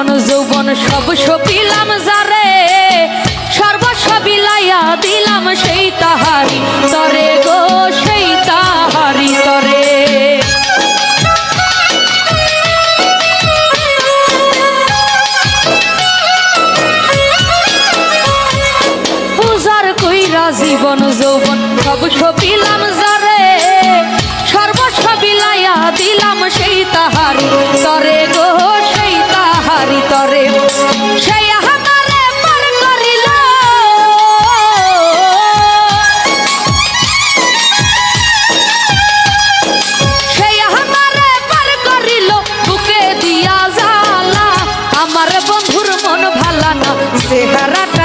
জীবন, যৌবন, সব সপিলাম যারে। সর্বস্ব বিলাইয়া দিলাম সেই তাহারি। তরে গো সেই তাহারি তরে। উজার কইরা জীবন, যৌবন, সব সপিলাম যারে। সর্বস্ব বিলাইয়া দিলাম সেই তাহারি।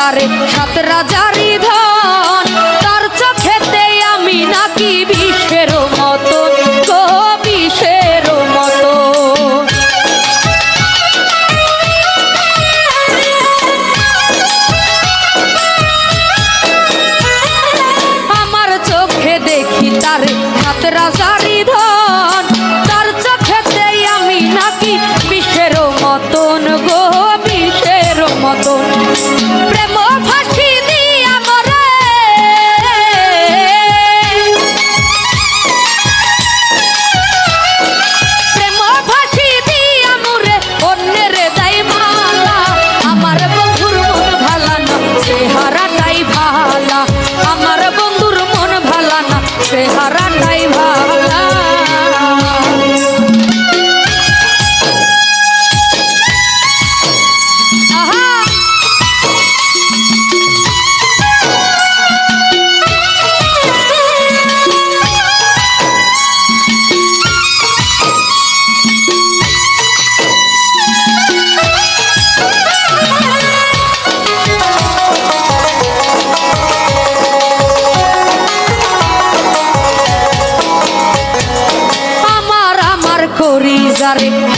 তারে সাত রাজারি ধন।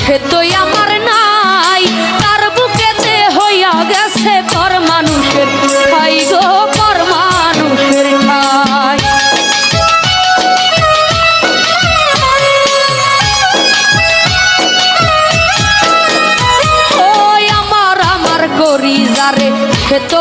সে তো নাই, তার বুকেতে হইয়া গেছে পর মানুষের খাই গো পর মানুষের খাই ওই আমার আমার করি যারে সে তো